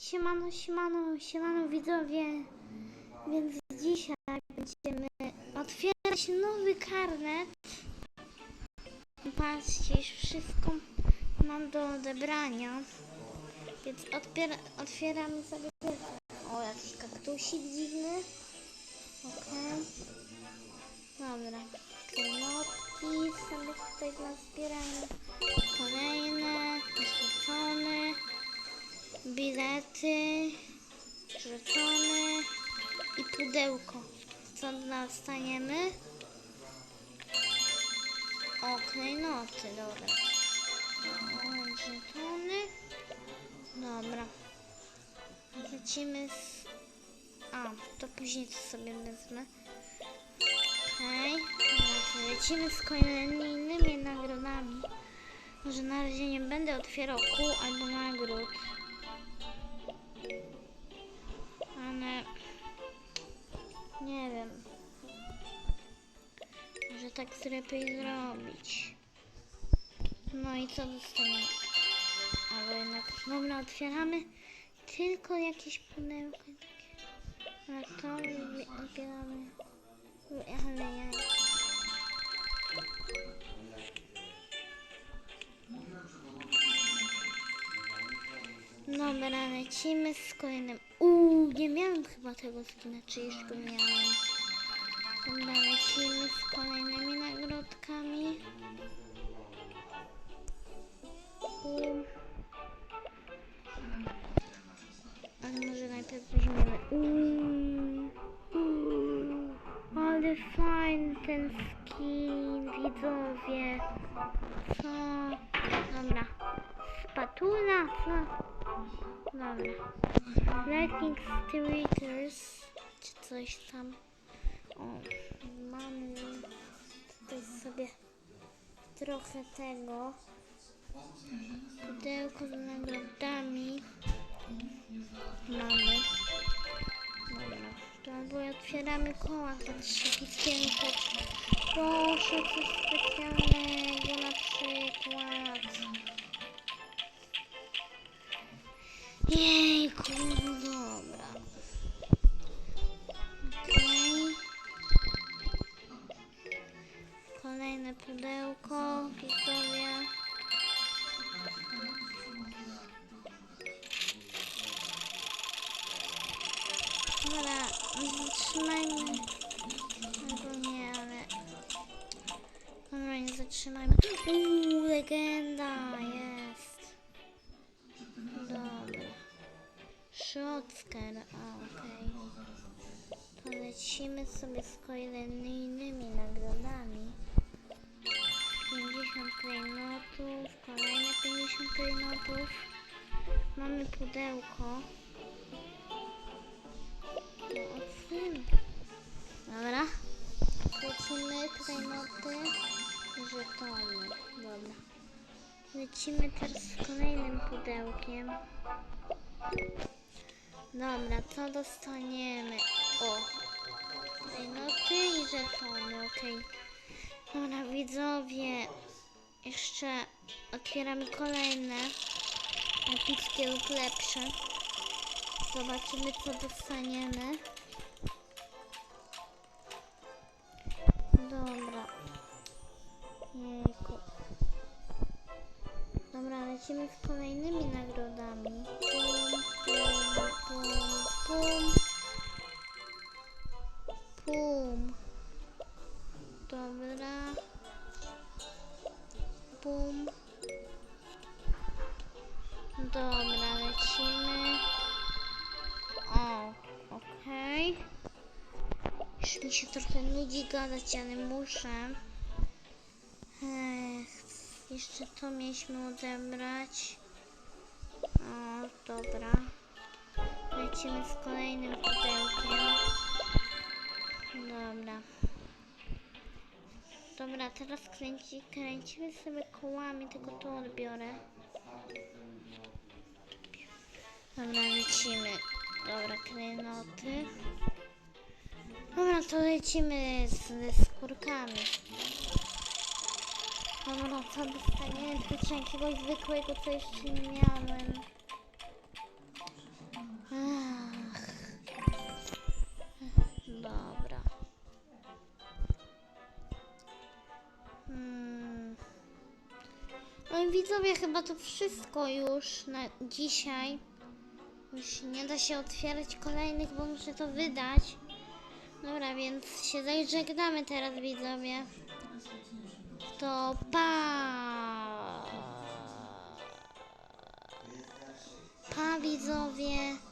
Siemano, siemano, siemano widzowie. Więc dzisiaj będziemy otwierać nowy karnet. Patrzcie, już wszystko mam do odebrania. Więc otwiera, otwieramy sobie. O, jakiś kaktusik dziwny. Okej. Dobra. Pudełko. Co dostaniemy? O, klejnoty, dobra. O, żetony. Dobra. Lecimy z... A, to później to sobie wezmę. Okej. Okay. Lecimy z kolejnymi nagrodami. Może na razie nie będę otwierał kół albo nagród. Ale tak lepiej zrobić. No i co dostaniemy? Albo jednak dobra, otwieramy tylko jakieś pudełko takie. Ale to odbieramy. Ale ja. Dobra, lecimy z kolejnym. Uuu, nie miałem chyba tego skina, czy go miałem. Może najpierw weźmiemy. Uuu, uuu, ale fajny ten skin, widzowie. Co? Dobra. Spatula, co? Dobra. Lightning Stirators, czy coś tam. O, mamy tutaj sobie trochę tego. Pudełko z nagrodami. Mamy. Dobra. To albo otwieramy koła za trzy piękne. Proszę coś specjalnego na przykład. Jejku, dobra. Okej. Kolejne pudełko, widzowie. Dobra, zatrzymajmy. Albo nie, ale... Dobra, nie zatrzymajmy. Uuu, legenda jest. Dobra. Shotsker, a okej. To lecimy sobie z kolejnymi nagrodami. 50 klejnotów, kolejne 50 klejnotów. Mamy pudełko. Dobra. Lecimy klejnoty i żetony. Dobra. Lecimy teraz z kolejnym pudełkiem. Dobra, co dostaniemy? O! Klejnoty i żetony, okej. Dobra, widzowie. Jeszcze otwieramy kolejne. Epickie lub lepsze. Zobaczymy, co dostaniemy. Dobra. Jejku. Dobra, lecimy z kolejnymi nagrodami. Pum, pum, pum, pum. Pum. Dobra. Pum. Dobra, mi się trochę nudzi gadać, ale muszę. Ech, jeszcze to mieliśmy odebrać. O, dobra. Lecimy z kolejnym pudełkiem. Dobra. Dobra, teraz kręci, kręcimy sobie kołami, tylko to odbiorę. Dobra, lecimy. Dobra, klejnoty. Dobra, to lecimy z, z kurkami. Dobra, co dostaniemy? Tylko jakiegoś zwykłego, co jeszcze nie miałem. Ach. Dobra. Hmm. No i widzowie, chyba to wszystko już na dzisiaj. Już nie da się otwierać kolejnych, bo muszę to wydać. Dobra, więc się zażegnamy teraz, widzowie. To pa! Pa, widzowie!